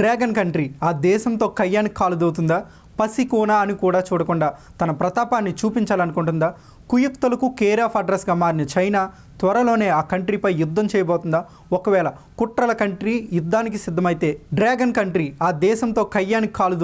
Dragon country. ఆ దేశంతో కయ్యానికి కాలు పసి పసికోన అని కూడా చూడకుండా తన ప్రతాపాన్ని చూపించాలనుకుంటుందా? కుయుక్తులకు కేర్ ఆఫ్ అడ్రస్గా మారిన చైనా త్వరలోనే ఆ కంట్రీపై యుద్ధం చేయబోతుందా? ఒకవేళ కుట్రల కంట్రీ యుద్ధానికి సిద్ధమైతే డ్రాగన్ కంట్రీ ఆ దేశంతో కయ్యానికి కాలు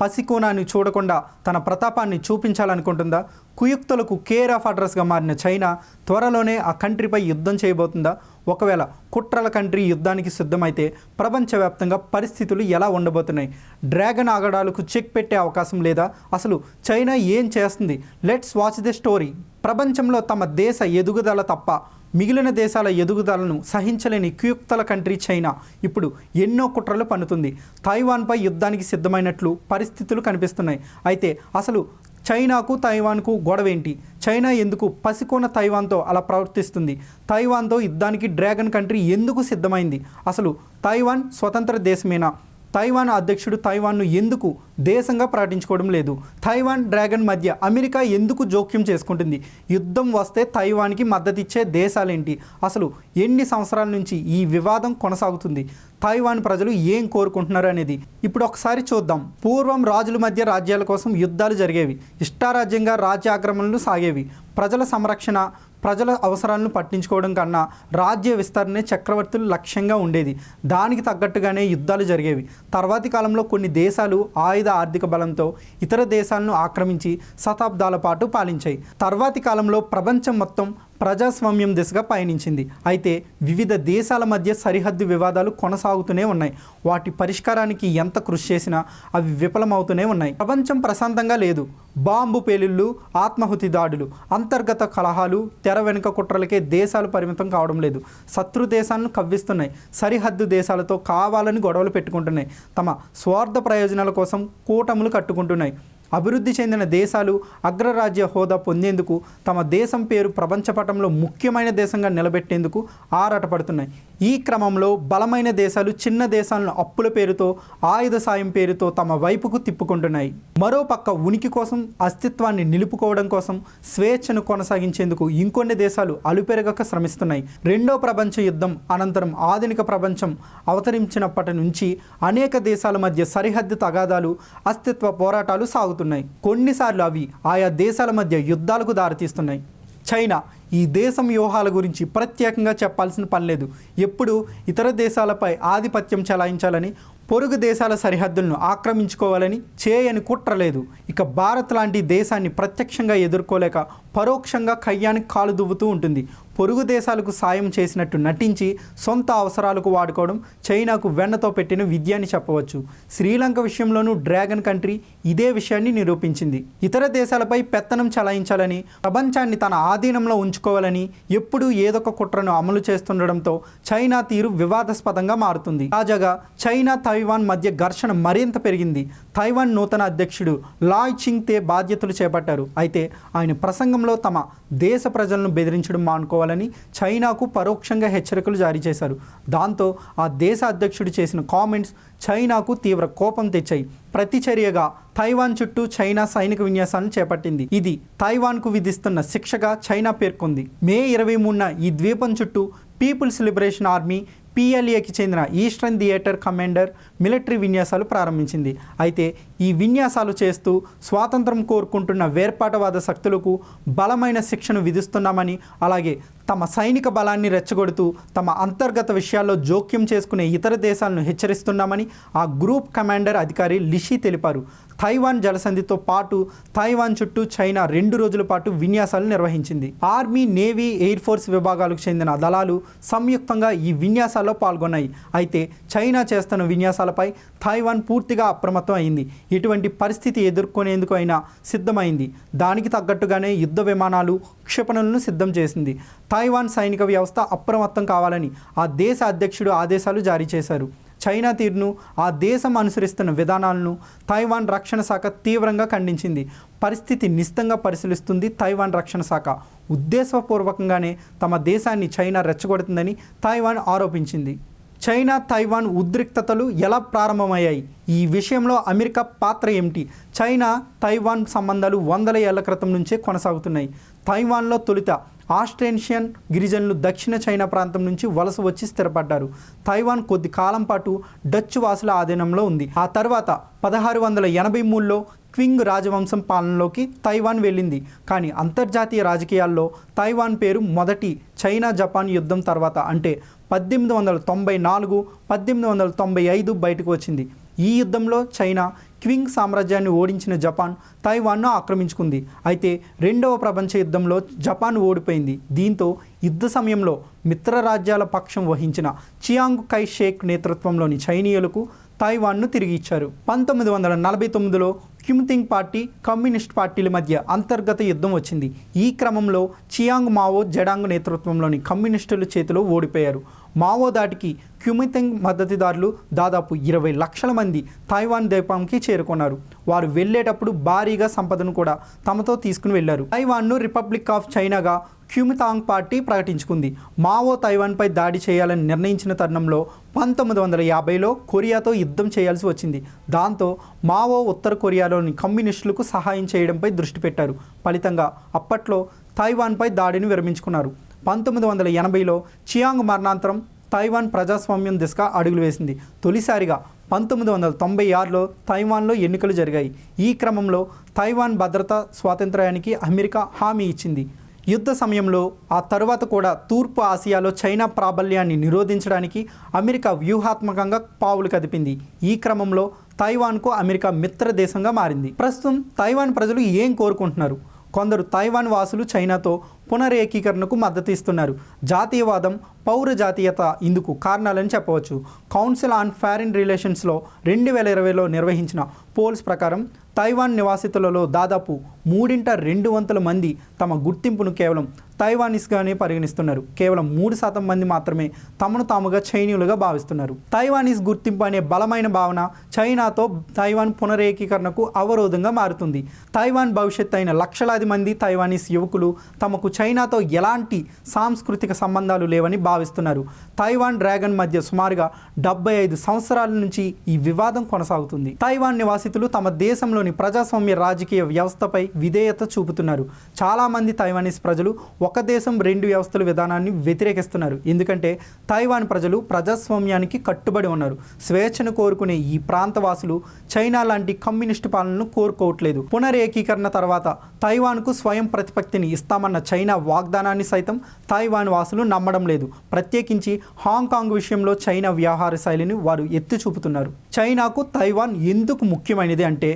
పసికోణాన్ని చూడకుండా తన ప్రతాపాన్ని చూపించాలనుకుంటుందా? కుయుక్తులకు కేర్ ఆఫ్ అడ్రస్గా మారిన చైనా త్వరలోనే ఆ కంట్రీపై యుద్ధం చేయబోతుందా? ఒకవేళ కుట్రల కంట్రీ యుద్ధానికి సిద్ధమైతే ప్రపంచవ్యాప్తంగా పరిస్థితులు ఎలా ఉండబోతున్నాయి? డ్రాగన్ ఆగడాలకు చెక్ పెట్టే అవకాశం లేదా? అసలు చైనా ఏం చేస్తుంది? Let's watch the story. ప్రపంచంలో తమ దేశ ఎదుగుదల తప్ప మిగిలిన దేశాల ఎదుగుదలను సహించలేని కుయుక్తల కంట్రీ చైనా ఇప్పుడు ఎన్నో కుట్రలు పన్నుతుంది. తైవాన్పై యుద్ధానికి సిద్ధమైనట్లు పరిస్థితులు కనిపిస్తున్నాయి. అయితే అసలు చైనాకు తైవాన్కు గొడవేంటి? చైనా ఎందుకు పసికోన తైవాన్తో అలా ప్రవర్తిస్తుంది? తైవాన్తో యుద్ధానికి డ్రాగన్ కంట్రీ ఎందుకు సిద్ధమైంది? అసలు తైవాన్ స్వతంత్ర దేశమేనా? తైవాన్ అధ్యక్షుడు తైవాన్ను ఎందుకు దేశంగా ప్రకటించుకోవడం లేదు. తైవాన్ డ్రాగన్ మధ్య అమెరికా ఎందుకు జోక్యం చేసుకుంటుంది? యుద్ధం వస్తే తైవాన్కి మద్దతిచ్చే దేశాలేంటి? అసలు ఎన్ని సంవత్సరాల నుంచి ఈ వివాదం కొనసాగుతుంది? తైవాన్ ప్రజలు ఏం కోరుకుంటున్నారు అనేది ఇప్పుడు ఒకసారి చూద్దాం. పూర్వం రాజుల మధ్య రాజ్యాల కోసం యుద్ధాలు జరిగేవి. ఇష్టారాజ్యంగా రాజ్యాక్రమణలు సాగేవి. ప్రజల సంరక్షణ ప్రజల అవసరాలను పట్టించుకోవడం కన్నా రాజ్య విస్తరణే చక్రవర్తులు లక్ష్యంగా ఉండేది. దానికి తగ్గట్టుగానే యుద్ధాలు జరిగేవి. తర్వాతి కాలంలో కొన్ని దేశాలు ఆయుధ ఆర్థిక బలంతో ఇతర దేశాలను ఆక్రమించి శతాబ్దాల పాటు పాలించాయి. తర్వాతి కాలంలో ప్రపంచం మొత్తం ప్రజాస్వామ్యం దిశగా పయనించింది. అయితే వివిధ దేశాల మధ్య సరిహద్దు వివాదాలు కొనసాగుతూనే ఉన్నాయి. వాటి పరిష్కారానికి ఎంత కృషి చేసినా అవి విఫలమవుతూనే ఉన్నాయి. ప్రపంచం ప్రశాంతంగా లేదు. బాంబు పేలుళ్ళు ఆత్మాహుతి దాడులు అంతర్గత కలహాలు తెర వెనుక కుట్రలకే దేశాలు పరిమితం కావడం లేదు. శత్రు దేశాలను కవ్విస్తున్నాయి. సరిహద్దు దేశాలతో కావాలని గొడవలు పెట్టుకుంటున్నాయి. తమ స్వార్థ ప్రయోజనాల కోసం కూటములు కట్టుకుంటున్నాయి. అభివృద్ధి చెందిన దేశాలు అగ్రరాజ్య హోదా పొందేందుకు తమ దేశం పేరు ప్రపంచపటంలో ముఖ్యమైన దేశంగా నిలబెట్టేందుకు ఆరాటపడుతున్నాయి. ఈ క్రమంలో బలమైన దేశాలు చిన్న దేశాలను అప్పుల పేరుతో ఆయుధ సాయం పేరుతో తమ వైపుకు తిప్పుకుంటున్నాయి. మరోపక్క ఉనికి కోసం అస్తిత్వాన్ని నిలుపుకోవడం కోసం స్వేచ్ఛను కొనసాగించేందుకు ఇంకొన్ని దేశాలు అలుపెరగక శ్రమిస్తున్నాయి. రెండో ప్రపంచ యుద్ధం అనంతరం ఆధునిక ప్రపంచం అవతరించినప్పటి నుంచి అనేక దేశాల మధ్య సరిహద్దు తగాదాలు అస్తిత్వ పోరాటాలు సాగుతున్నాయి. కొన్నిసార్లు అవి ఆయా దేశాల మధ్య యుద్ధాలకు దారితీస్తున్నాయి. చైనా ఈ దేశం వ్యూహాల గురించి ప్రత్యేకంగా చెప్పాల్సిన పని లేదు. ఎప్పుడు ఇతర దేశాలపై ఆధిపత్యం చెలాయించాలని పొరుగు దేశాల సరిహద్దులను ఆక్రమించుకోవాలని చేయని కుట్రలేదు ఇక భారత్ లాంటి దేశాన్ని ప్రత్యక్షంగా ఎదుర్కోలేక పరోక్షంగా కయ్యానికి కాలు దువ్వుతూ ఉంటుంది. పొరుగు దేశాలకు సాయం చేసినట్టు నటించి సొంత అవసరాలకు వాడుకోవడం చైనాకు వెన్నతో పెట్టిన విద్య అని చెప్పవచ్చు. శ్రీలంక విషయంలోనూ డ్రాగన్ కంట్రీ ఇదే విషయాన్ని నిరూపించింది. ఇతర దేశాలపై పెత్తనం చలాయించాలని ప్రపంచాన్ని తన ఆధీనంలో ఉంచుకోవాలని ఎప్పుడూ ఏదొక కుట్రను అమలు చేస్తుండడంతో చైనా తీరు వివాదాస్పదంగా మారుతుంది. తాజాగా చైనా తైవాన్ మధ్య ఘర్షణ మరింత పెరిగింది. తైవాన్ నూతన అధ్యక్షుడు లాయ్ చింగ్ తే బాధ్యతలు చేపట్టారు. అయితే ఆయన ప్రసంగంలో తమ దేశ ప్రజలను బెదిరించడం మానుకోవాలి మానుకోవాలని చైనాకు పరోక్షంగా హెచ్చరికలు జారీ చేశారు. దాంతో ఆ దేశ అధ్యక్షుడు చేసిన కామెంట్స్ చైనాకు తీవ్ర కోపం తెచ్చాయి. ప్రతిచర్యగా తైవాన్ చుట్టూ చైనా సైనిక విన్యాసాలను చేపట్టింది. ఇది తైవాన్కు విధిస్తున్న శిక్షగా చైనా పేర్కొంది. మే ఇరవై మూడున ఈ ద్వీపం చుట్టూ పీపుల్స్ లిబరేషన్ ఆర్మీ పిఎల్ఏకి చెందిన ఈస్టర్న్ థియేటర్ కమాండర్ మిలిటరీ విన్యాసాలు ప్రారంభించింది. అయితే ఈ విన్యాసాలు చేస్తూ స్వాతంత్రం కోరుకుంటున్న వేర్పాటవాద శక్తులకు బలమైన శిక్షను విధిస్తున్నామని అలాగే తమ సైనిక బలాన్ని రెచ్చగొడుతూ తమ అంతర్గత విషయాల్లో జోక్యం చేసుకునే ఇతర దేశాలను హెచ్చరిస్తున్నామని ఆ గ్రూప్ కమాండర్ అధికారి లిషి తెలిపారు. తైవాన్ జలసంధితో పాటు తైవాన్ చుట్టూ చైనా రెండు రోజుల పాటు విన్యాసాలు నిర్వహించింది. ఆర్మీ నేవీ ఎయిర్ ఫోర్స్ విభాగాలకు చెందిన దళాలు సంయుక్తంగా ఈ విన్యాసాల్లో పాల్గొన్నాయి. అయితే చైనా చేస్తున్న విన్యాసాలపై తైవాన్ పూర్తిగా అప్రమత్తం అయింది. ఇటువంటి పరిస్థితి ఎదుర్కొనేందుకు అయినా సిద్ధమైంది. దానికి తగ్గట్టుగానే యుద్ధ విమానాలు క్షిపణులను సిద్ధం చేసింది. తైవాన్ సైనిక వ్యవస్థ అప్రమత్తం కావాలని ఆ దేశ అధ్యక్షుడు ఆదేశాలు జారీ చేశారు. చైనా తీరును ఆ దేశం అనుసరిస్తున్న విధానాలను తైవాన్ రక్షణ శాఖ తీవ్రంగా ఖండించింది. పరిస్థితి నిస్తంగా పరిశీలిస్తుంది తైవాన్ రక్షణ శాఖ. ఉద్దేశపూర్వకంగానే తమ దేశాన్ని చైనా రెచ్చగొడుతుందని తైవాన్ ఆరోపించింది. చైనా తైవాన్ ఉద్రిక్తతలు ఎలా ప్రారంభమయ్యాయి? ఈ విషయంలో అమెరికా పాత్ర ఏమిటి? చైనా తైవాన్ సంబంధాలు వందల ఏళ్ళ క్రితం నుంచే కొనసాగుతున్నాయి. తైవాన్లో తొలుత ఆస్ట్రేషియన్ గిరిజనులు దక్షిణ చైనా ప్రాంతం నుంచి వలస వచ్చి స్థిరపడ్డారు. తైవాన్ కొద్ది కాలం పాటు డచ్ వాసుల ఆధీనంలో ఉంది. ఆ తర్వాత పదహారు వందల ఎనభై మూడులో క్వింగ్ రాజవంశం పాలనలోకి తైవాన్ వెళ్ళింది. కానీ అంతర్జాతీయ రాజకీయాల్లో తైవాన్ పేరు మొదటి చైనా జపాన్ యుద్ధం తర్వాత అంటే పద్దెనిమిది వందల తొంభై నాలుగు పద్దెనిమిది వందల తొంభై ఐదు బయటకు వచ్చింది. ఈ యుద్ధంలో చైనా క్వింగ్ సామ్రాజ్యాన్ని ఓడించిన జపాన్ తైవాన్ను ఆక్రమించుకుంది. అయితే రెండవ ప్రపంచ యుద్ధంలో జపాన్ ఓడిపోయింది. దీంతో యుద్ధ సమయంలో మిత్ర రాజ్యాల పక్షం వహించిన చియాంగ్ కై షేక్ నేతృత్వంలోని చైనీయులకు తైవాన్ను తిరిగి ఇచ్చారు. పంతొమ్మిది వందల నలభై తొమ్మిదిలో క్యుమ్తింగ్ పార్టీ కమ్యూనిస్ట్ పార్టీల మధ్య అంతర్గత యుద్ధం వచ్చింది. ఈ క్రమంలో చియాంగ్ మావో జడాంగ్ నేతృత్వంలోని కమ్యూనిస్టుల చేతిలో ఓడిపోయారు. మావో దాటికి క్యుమితింగ్ మద్దతుదారులు దాదాపు ఇరవై లక్షల మంది తైవాన్ ద్వీపంకి చేరుకున్నారు. వారు వెళ్ళేటప్పుడు భారీగా సంపదను కూడా తమతో తీసుకుని వెళ్ళారు తైవాన్ను రిపబ్లిక్ ఆఫ్ చైనాగా క్యూమితాంగ్ పార్టీ ప్రకటించుకుంది. మావో తైవాన్పై దాడి చేయాలని నిర్ణయించిన తరుణంలో పంతొమ్మిది వందల యాభైలో కొరియాతో యుద్ధం చేయాల్సి వచ్చింది. దాంతో మావో ఉత్తర కొరియాలోని కమ్యూనిస్టులకు సహాయం చేయడంపై దృష్టి పెట్టారు. ఫలితంగా అప్పట్లో తైవాన్పై దాడిని విరమించుకున్నారు. పంతొమ్మిది వందల ఎనభైలో చియాంగ్ మరణాంతరం తైవాన్ ప్రజాస్వామ్యం దిశగా అడుగులు వేసింది. తొలిసారిగా పంతొమ్మిది వందల తొంభై ఆరులో తైవాన్లో ఎన్నికలు జరిగాయి. ఈ క్రమంలో తైవాన్ భద్రతా స్వాతంత్ర్యానికి అమెరికా హామీ ఇచ్చింది. యుద్ధ సమయంలో ఆ తరువాత కూడా తూర్పు ఆసియాలో చైనా ప్రాబల్యాన్ని నిరోధించడానికి అమెరికా వ్యూహాత్మకంగా పావులు కదిపింది. ఈ క్రమంలో తైవాన్కు అమెరికా మిత్ర దేశంగా మారింది. ప్రస్తుతం తైవాన్ ప్రజలు ఏం కోరుకుంటున్నారు? కొందరు తైవాన్ వాసులు చైనాతో పునరేకీకరణకు మద్దతు ఇస్తున్నారు. జాతీయవాదం పౌర జాతీయత ఇందుకు కారణాలని చెప్పవచ్చు. కౌన్సిల్ ఆన్ ఫారిన్ రిలేషన్స్లో రెండు వేల ఇరవైలో నిర్వహించిన పోల్స్ ప్రకారం తైవాన్ నివాసితులలో దాదాపు మూడింట రెండు వంతుల మంది తమ గుర్తింపును కేవలం తైవానీస్గానే పరిగణిస్తున్నారు. కేవలం మూడు శాతం మంది మాత్రమే తమను తాముగా చైనీయులుగా భావిస్తున్నారు. తైవానీస్ గుర్తింపు అనే బలమైన భావన చైనాతో తైవాన్ పునరేకీకరణకు అవరోధంగా మారుతుంది. తైవాన్ భవిష్యత్ అయిన లక్షలాది మంది తైవానీస్ యువకులు తమకు చైనాతో ఎలాంటి సాంస్కృతిక సంబంధాలు లేవని భావిస్తున్నారు. తైవాన్ డ్రాగన్ మధ్య సుమారుగా డెబ్బై ఐదు సంవత్సరాల నుంచి ఈ వివాదం కొనసాగుతుంది. తైవాన్ నివాసితులు తమ దేశంలోని ప్రజాస్వామ్య రాజకీయ వ్యవస్థపై విధేయత చూపుతున్నారు. చాలామంది తైవానీస్ ప్రజలు ఒక దేశం రెండు వ్యవస్థల విధానాన్ని వ్యతిరేకిస్తున్నారు. ఎందుకంటే తైవాన్ ప్రజలు ప్రజాస్వామ్యానికి కట్టుబడి ఉన్నారు. స్వేచ్ఛను కోరుకునే ఈ ప్రాంతవాసులు చైనా లాంటి కమ్యూనిస్టు పాలనను కోరుకోవట్లేదు. పునరేకీకరణ తర్వాత తైవాన్కు స్వయం ప్రతిపత్తిని ఇస్తామన్న చైనా వాగ్దానాన్ని సైతం తైవాన్ వాసులు నమ్మడం లేదు. ప్రత్యేకించి హాంకాంగ్ విషయంలో చైనా వ్యవహార శైలిని వారు ఎత్తి చూపుతున్నారు చైనాకు తైవాన్ ఎందుకు ముఖ్యమైనది అంటే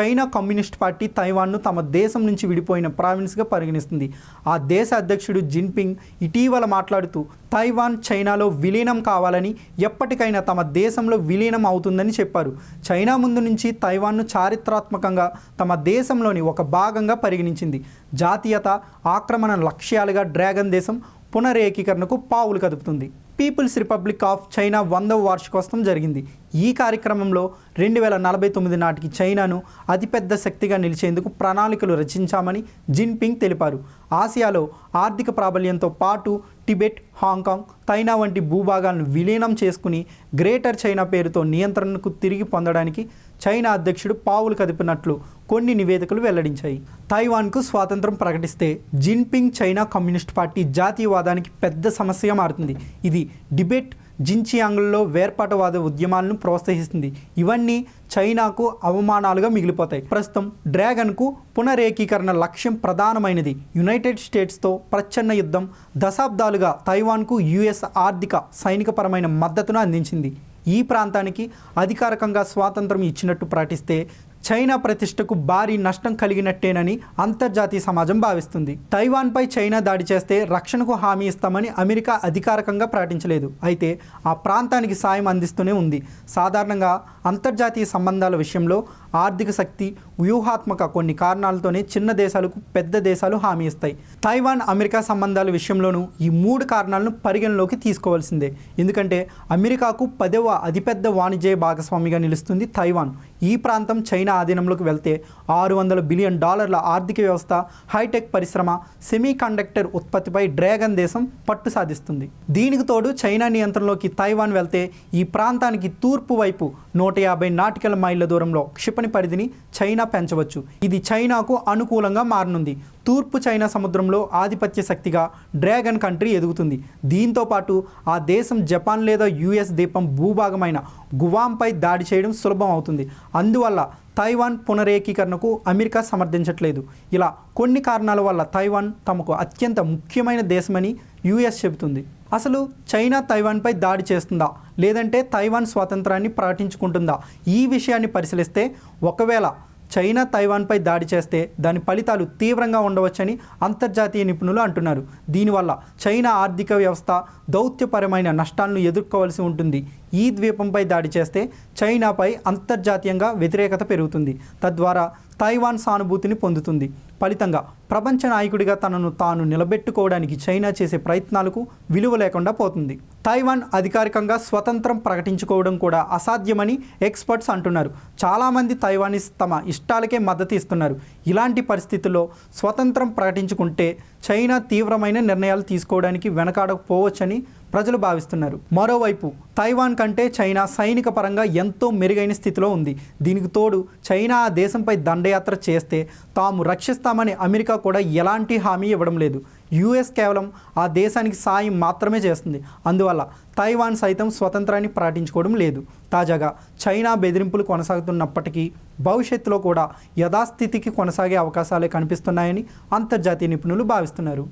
చైనా కమ్యూనిస్ట్ పార్టీ తైవాన్ను తమ దేశం నుంచి విడిపోయిన ప్రావిన్స్గా పరిగణిస్తుంది. ఆ దేశ అధ్యక్షుడు జిన్పింగ్ ఇటీవల మాట్లాడుతూ తైవాన్ చైనాలో విలీనం కావాలని ఎప్పటికైనా తమ దేశంలో విలీనం అవుతుందని చెప్పారు. చైనా ముందు నుంచి తైవాన్ను చారిత్రాత్మకంగా తమ దేశంలోని ఒక భాగంగా పరిగణించింది. జాతీయత ఆక్రమణ లక్ష్యాలుగా డ్రాగన్ దేశం పునరేకీకరణకు పావులు కదుపుతుంది. పీపుల్స్ రిపబ్లిక్ ఆఫ్ చైనా వందవ వార్షికోత్సవం జరిగింది. ఈ కార్యక్రమంలో రెండు వేల నలభై తొమ్మిది నాటికి చైనాను అతిపెద్ద శక్తిగా నిలిచేందుకు ప్రణాళికలు రచించామని జిన్పింగ్ తెలిపారు. ఆసియాలో ఆర్థిక ప్రాబల్యంతో పాటు టిబెట్ హాంకాంగ్ చైనా వంటి భూభాగాలను విలీనం చేసుకుని గ్రేటర్ చైనా పేరుతో నియంత్రణకు తిరిగి పొందడానికి చైనా అధ్యక్షుడు పావులు కదిపినట్లు కొన్ని నివేదికలు వెల్లడించాయి. తైవాన్కు స్వాతంత్రం ప్రకటిస్తే జిన్పింగ్ చైనా కమ్యూనిస్ట్ పార్టీ జాతీయవాదానికి పెద్ద సమస్యగా మారుతుంది. ఇది టిబెట్ జిన్చియాంగ్లో వేర్పాటువాద ఉద్యమాలను ప్రోత్సహిస్తుంది. ఇవన్నీ చైనాకు అవమానాలుగా మిగిలిపోతాయి. ప్రస్తుతం డ్రాగన్కు పునరేకీకరణ లక్ష్యం ప్రధానమైనది. యునైటెడ్ స్టేట్స్తో ప్రచ్ఛన్న యుద్ధం దశాబ్దాలుగా తైవాన్కు యుఎస్ ఆర్థిక సైనికపరమైన మద్దతును అందించింది. ఈ ప్రాంతానికి అధికారికంగా స్వాతంత్రం ఇచ్చినట్టు ప్రకటిస్తే చైనా ప్రతిష్టకు భారీ నష్టం కలిగినట్టేనని అంతర్జాతీయ సమాజం భావిస్తుంది. తైవాన్పై చైనా దాడి చేస్తే రక్షణకు హామీ ఇస్తామని అమెరికా అధికారికంగా ప్రకటించలేదు. అయితే ఆ ప్రాంతానికి సాయం అందిస్తూనే ఉంది. సాధారణంగా అంతర్జాతీయ సంబంధాల విషయంలో ఆర్థిక శక్తి వ్యూహాత్మక కొన్ని కారణాలతోనే చిన్న దేశాలకు పెద్ద దేశాలు హామీ ఇస్తాయి. తైవాన్ అమెరికా సంబంధాల విషయంలోనూ ఈ మూడు కారణాలను పరిగణలోకి తీసుకోవాల్సిందే. ఎందుకంటే అమెరికాకు పదవ అతిపెద్ద వాణిజ్య భాగస్వామిగా నిలుస్తుంది తైవాన్. ఈ ప్రాంతం చైనా ఆధీనంలోకి వెళ్తే ఆరు వందల బిలియన్ డాలర్ల ఆర్థిక వ్యవస్థ హైటెక్ పరిశ్రమ సెమీ కండక్టర్ ఉత్పత్తిపై డ్రాగన్ దేశం పట్టు సాధిస్తుంది. దీనికి తోడు చైనా నియంత్రణలోకి తైవాన్ వెళ్తే ఈ ప్రాంతానికి తూర్పు వైపు నూట యాభై నాటికల మైళ్ళ దూరంలో క్షిపణి క్షేపణి పరిధిని చైనా పెంచవచ్చు. ఇది చైనాకు అనుకూలంగా మారనుంది. తూర్పు చైనా సముద్రంలో ఆధిపత్య శక్తిగా డ్రాగన్ కంట్రీ ఎదుగుతుంది. దీంతో పాటు ఆ దేశం జపాన్ లేదా యుఎస్ ద్వీపం భూభాగమైన గువాంపై దాడి చేయడం సులభం అవుతుంది. అందువల్ల తైవాన్ పునరేకీకరణకు అమెరికా సమర్థించట్లేదు. ఇలా కొన్ని కారణాల వల్ల తైవాన్ తమకు అత్యంత ముఖ్యమైన దేశమని యుఎస్ చెబుతుంది. అసలు చైనా తైవాన్పై దాడి చేస్తుందా? లేదంటే తైవాన్ స్వాతంత్రాన్ని ప్రకటించుకుంటుందా ఈ విషయాన్ని పరిశీలిస్తే ఒకవేళ చైనా తైవాన్పై దాడి చేస్తే దాని ఫలితాలు తీవ్రంగా ఉండవచ్చని అంతర్జాతీయ నిపుణులు అంటున్నారు. దీనివల్ల చైనా ఆర్థిక వ్యవస్థ దౌత్యపరమైన నష్టాలను ఎదుర్కోవాల్సి ఉంటుంది. ఈ ద్వీపంపై దాడి చేస్తే చైనాపై అంతర్జాతీయంగా వ్యతిరేకత పెరుగుతుంది. తద్వారా తైవాన్ సానుభూతిని పొందుతుంది. ఫలితంగా ప్రపంచ నాయకుడిగా తనను తాను నిలబెట్టుకోవడానికి చైనా చేసే ప్రయత్నాలకు విలువ లేకుండా పోతుంది. తైవాన్ అధికారికంగా స్వతంత్రం ప్రకటించుకోవడం కూడా అసాధ్యమని ఎక్స్పర్ట్స్ అంటున్నారు. చాలామంది తైవానీస్ తమ ఇష్టాలకే మద్దతు ఇస్తున్నారు. ఇలాంటి పరిస్థితుల్లో స్వతంత్రం ప్రకటించుకుంటే చైనా తీవ్రమైన నిర్ణయాలు తీసుకోవడానికి వెనకాడకపోవచ్చని ప్రజలు భావిస్తున్నారు. మరోవైపు తైవాన్ కంటే చైనా సైనిక పరంగా ఎంతో మెరుగైన స్థితిలో ఉంది. దీనికి తోడు చైనా ఆ దేశంపై దండయాత్ర చేస్తే తాము రక్షిస్తామని అమెరికా కూడా ఎలాంటి హామీ ఇవ్వడం లేదు. యుఎస్ కేవలం ఆ దేశానికి సాయం మాత్రమే చేస్తుంది. అందువల్ల తైవాన్ సైతం స్వతంత్రాన్ని ప్రకటించుకోవడం లేదు. తాజాగా చైనా బెదిరింపులు కొనసాగుతున్నప్పటికీ భవిష్యత్తులో కూడా యథాస్థితికి కొనసాగే అవకాశాలే కనిపిస్తున్నాయని అంతర్జాతీయ నిపుణులు భావిస్తున్నారు.